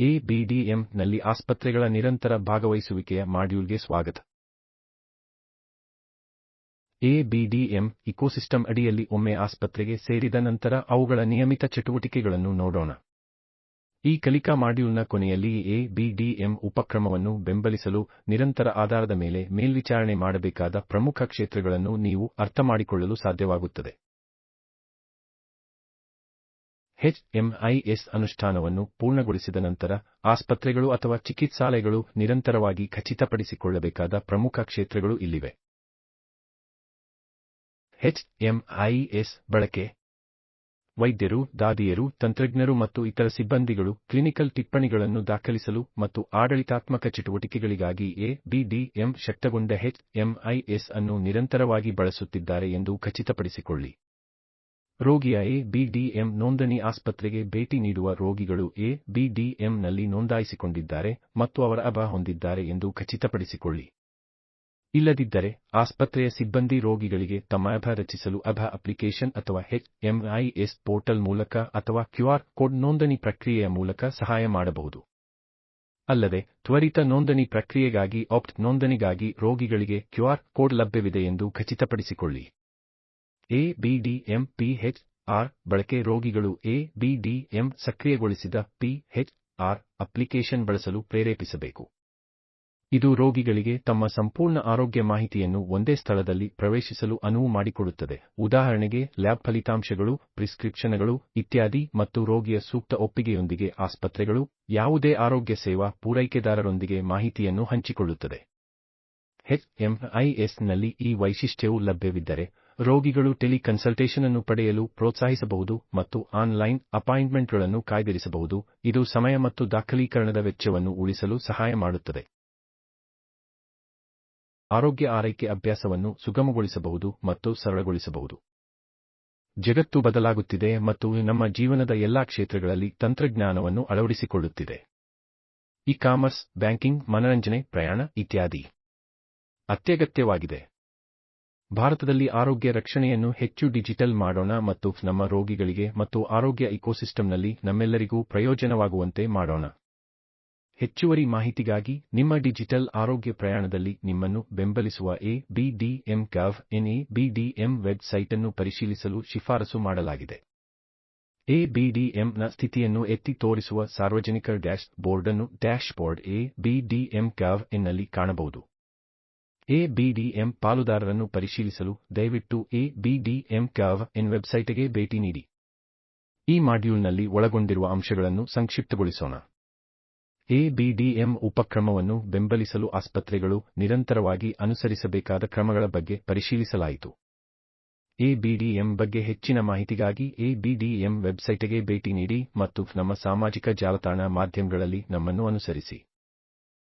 ABDM ನಲ್ಲಿ ಆಸ್ಪತ್ರೆಗಳ ನಿರಂತರ ಭಾಗವಹಿಸುವಿಕೆಯ ಮಾಡ್ಯೂಲ್ಗೆ ಸ್ವಾಗತ. ಎಬಿಡಿಎಂ ಇಕೋಸಿಸ್ಟಮ್ ಅಡಿಯಲ್ಲಿ ಒಮ್ಮೆ ಆಸ್ಪತ್ರೆಗೆ ಸೇರಿದ ನಂತರ ಅವುಗಳ ನಿಯಮಿತ ಚಟುವಟಿಕೆಗಳನ್ನು ನೋಡೋಣ. ಈ ಕಲಿಕಾ ಮಾಡ್ಯೂಲ್ನ ಕೊನೆಯಲ್ಲಿ ಎಬಿಡಿಎಂ ಉಪಕ್ರಮವನ್ನು ಬೆಂಬಲಿಸಲು ನಿರಂತರ ಆಧಾರದ ಮೇಲೆ ಮೇಲ್ವಿಚಾರಣೆ ಮಾಡಬೇಕಾದ ಪ್ರಮುಖ ಕ್ಷೇತ್ರಗಳನ್ನು ನೀವು ಅರ್ಥಮಾಡಿಕೊಳ್ಳಲು ಸಾಧ್ಯವಾಗುತ್ತದೆ. ಎಚ್ಎಂಐಎಸ್ ಅನುಷ್ಠಾನವನ್ನು ಪೂರ್ಣಗೊಳಿಸಿದ ನಂತರ ಆಸ್ಪತ್ರೆಗಳು ಅಥವಾ ಚಿಕಿತ್ಸಾಲಯಗಳು ನಿರಂತರವಾಗಿ ಖಚಿತಪಡಿಸಿಕೊಳ್ಳಬೇಕಾದ ಪ್ರಮುಖ ಕ್ಷೇತ್ರಗಳು ಇಲ್ಲಿವೆ. ಎಚ್ಎಂಐಎಸ್ ಬಳಕೆ. ವೈದ್ಯರು, ದಾದಿಯರು, ತಂತ್ರಜ್ಞರು ಮತ್ತು ಇತರ ಸಿಬ್ಬಂದಿಗಳು ಕ್ಲಿನಿಕಲ್ ಟಿಪ್ಪಣಿಗಳನ್ನು ದಾಖಲಿಸಲು ಮತ್ತು ಆಡಳಿತಾತ್ಮಕ ಚಟುವಟಿಕೆಗಳಿಗಾಗಿ ಎಬಿಡಿಎಂ ಶಕ್ತಗೊಂಡ ಎಚ್ಎಂಐಎಸ್ ಅನ್ನು ನಿರಂತರವಾಗಿ ಬಳಸುತ್ತಿದ್ದಾರೆ ಎಂದು ಖಚಿತಪಡಿಸಿಕೊಳ್ಳಿ. ರೋಗಿಯ ಎಬಿಡಿಎಂ ನೋಂದಣಿ ಆಸ್ಪತ್ರೆಗೆ ಭೇಟಿ ನೀಡುವ ರೋಗಿಗಳು ಎಬಿಡಿಎಂನಲ್ಲಿ ನೋಂದಾಯಿಸಿಕೊಂಡಿದ್ದಾರೆ ಮತ್ತು ಅವರ ಅಭ ಹೊಂದಿದ್ದಾರೆ ಎಂದು ಖಚಿತಪಡಿಸಿಕೊಳ್ಳಿ. ಇಲ್ಲದಿದ್ದರೆ, ಆಸ್ಪತ್ರೆಯ ಸಿಬ್ಬಂದಿ ರೋಗಿಗಳಿಗೆ ತಮ್ಮ ಅಭ ರಚಿಸಲು ಅಭ ಅಪ್ಲಿಕೇಶನ್ ಅಥವಾ ಎಚ್ಎಂಐಎಸ್ ಪೋರ್ಟಲ್ ಮೂಲಕ ಅಥವಾ ಕ್ಯೂಆರ್ ಕೋಡ್ ನೋಂದಣಿ ಪ್ರಕ್ರಿಯೆಯ ಮೂಲಕ ಸಹಾಯ ಮಾಡಬಹುದು. ಅಲ್ಲದೆ, ತ್ವರಿತ ನೋಂದಣಿ ಪ್ರಕ್ರಿಯೆಗಾಗಿ ಆಪ್ಟ್ ನೋಂದಣಿಗಾಗಿ ರೋಗಿಗಳಿಗೆ ಕ್ಯೂಆರ್ ಕೋಡ್ ಲಭ್ಯವಿದೆ ಎಂದು ಖಚಿತಪಡಿಸಿಕೊಳ್ಳಿ. ಎಬಿಡಿಎಂ ಆರ್, ಬಳಕೆ ರೋಗಿಗಳು ಎಬಿಡಿಎಂ ಸಕ್ರಿಯಗೊಳಿಸಿದ ಪಿಎಚ್ಆರ್ ಅಪ್ಲಿಕೇಶನ್ ಬಳಸಲು ಪ್ರೇರೇಪಿಸಬೇಕು. ಇದು ರೋಗಿಗಳಿಗೆ ತಮ್ಮ ಸಂಪೂರ್ಣ ಆರೋಗ್ಯ ಮಾಹಿತಿಯನ್ನು ಒಂದೇ ಸ್ಥಳದಲ್ಲಿ ಪ್ರವೇಶಿಸಲು ಅನುವು ಮಾಡಿಕೊಡುತ್ತದೆ. ಉದಾಹರಣೆಗೆ, ಲ್ಯಾಬ್ ಫಲಿತಾಂಶಗಳು, ಪ್ರಿಸ್ಕ್ರಿಪ್ಷನ್ಗಳು ಇತ್ಯಾದಿ ಮತ್ತು ರೋಗಿಯ ಸೂಕ್ತ ಒಪ್ಪಿಗೆಯೊಂದಿಗೆ ಆಸ್ಪತ್ರೆಗಳು ಯಾವುದೇ ಆರೋಗ್ಯ ಸೇವಾ ಪೂರೈಕೆದಾರರೊಂದಿಗೆ ಮಾಹಿತಿಯನ್ನು ಹಂಚಿಕೊಳ್ಳುತ್ತದೆ. ಎಚ್ಎಂಐಎಸ್ನಲ್ಲಿ ಈ ವೈಶಿಷ್ಟ್ಯವು ಲಭ್ಯವಿದ್ದರೆ ರೋಗಿಗಳು ಟೆಲಿ ಕನ್ಸಲ್ಟೇಷನ್ ಅನ್ನು ಪಡೆಯಲು ಪ್ರೋತ್ಸಾಹಿಸಬಹುದು ಮತ್ತು ಆನ್ಲೈನ್ ಅಪಾಯಿಂಟ್ಮೆಂಟ್ಗಳನ್ನು ಕಾಯ್ದಿರಿಸಬಹುದು. ಇದು ಸಮಯ ಮತ್ತು ದಾಖಲೀಕರಣದ ವೆಚ್ಚವನ್ನು ಉಳಿಸಲು ಸಹಾಯ ಮಾಡುತ್ತದೆ. ಆರೋಗ್ಯ ಆರೈಕೆ ಅಭ್ಯಾಸವನ್ನು ಸುಗಮಗೊಳಿಸಬಹುದು ಮತ್ತು ಸರಳಗೊಳಿಸಬಹುದು. ಜಗತ್ತು ಬದಲಾಗುತ್ತಿದೆ ಮತ್ತು ನಮ್ಮ ಜೀವನದ ಎಲ್ಲಾ ಕ್ಷೇತ್ರಗಳಲ್ಲಿ ತಂತ್ರಜ್ಞಾನವನ್ನು ಅಳವಡಿಸಿಕೊಳ್ಳುತ್ತಿದೆ. ಇ ಕಾಮರ್ಸ್ ಬ್ಯಾಂಕಿಂಗ್, ಮನರಂಜನೆ, ಪ್ರಯಾಣ ಇತ್ಯಾದಿ. ಅತ್ಯಗತ್ಯವಾಗಿದೆ. ಭಾರತದಲ್ಲಿ ಆರೋಗ್ಯ ರಕ್ಷಣೆಯನ್ನು ಹೆಚ್ಚು ಡಿಜಿಟಲ್ ಮಾಡೋಣ ಮತ್ತು ನಮ್ಮ ರೋಗಿಗಳಿಗೆ ಮತ್ತು ಆರೋಗ್ಯ ಇಕೋಸಿಸ್ಟಂನಲ್ಲಿ ನಮ್ಮೆಲ್ಲರಿಗೂ ಪ್ರಯೋಜನವಾಗುವಂತೆ ಮಾಡೋಣ. ಹೆಚ್ಚುವರಿ ಮಾಹಿತಿಗಾಗಿ ನಿಮ್ಮ ಡಿಜಿಟಲ್ ಆರೋಗ್ಯ ಪ್ರಯಾಣದಲ್ಲಿ ನಿಮ್ಮನ್ನು ಬೆಂಬಲಿಸುವ ಎಬಿಡಿಎಂ ಕ್ಯಾವ್ ಎಂ ವೆಬ್ಸೈಟ್ ಅನ್ನು ಪರಿಶೀಲಿಸಲು ಶಿಫಾರಸು ಮಾಡಲಾಗಿದೆ. ಎಬಿಡಿಎಂನ ಸ್ಥಿತಿಯನ್ನು ಎತ್ತಿ ತೋರಿಸುವ ಸಾರ್ವಜನಿಕ ಡ್ಯಾಶ್ ಬೋರ್ಡ್ ಅನ್ನು ಡ್ಯಾಶ್ ಬೋರ್ಡ್ ಎಬಿಡಿಎಂ ಕ್ಯಾವ್ ಎನ್ನಲ್ಲಿ ಕಾಣಬಹುದು. ಎಬಿಡಿಎಂ ಪಾಲುದಾರರನ್ನು ಪರಿಶೀಲಿಸಲು ದಯವಿಟ್ಟು ಎಬಿಡಿಎಂ ಕ್ಯಾವ್ ಎನ್ ವೆಬ್ಸೈಟ್ಗೆ ಭೇಟಿ ನೀಡಿ. ಈ ಮಾಡ್ಯೂಲ್ನಲ್ಲಿ ಒಳಗೊಂಡಿರುವ ಅಂಶಗಳನ್ನು ಸಂಕ್ಷಿಪ್ತಗೊಳಿಸೋಣ. ಎಬಿಡಿಎಂ ಉಪಕ್ರಮವನ್ನು ಬೆಂಬಲಿಸಲು ಆಸ್ಪತ್ರೆಗಳು ನಿರಂತರವಾಗಿ ಅನುಸರಿಸಬೇಕಾದ ಕ್ರಮಗಳ ಬಗ್ಗೆ ಪರಿಶೀಲಿಸಲಾಯಿತು. ಎಬಿಡಿಎಂ ಬಗ್ಗೆ ಹೆಚ್ಚಿನ ಮಾಹಿತಿಗಾಗಿ ಎಬಿಡಿಎಂ ವೆಬ್ಸೈಟ್ಗೆ ಭೇಟಿ ನೀಡಿ ಮತ್ತು ನಮ್ಮ ಸಾಮಾಜಿಕ ಜಾಲತಾಣ ಮಾಧ್ಯಮಗಳಲ್ಲಿ ನಮ್ಮನ್ನು ಅನುಸರಿಸಿ.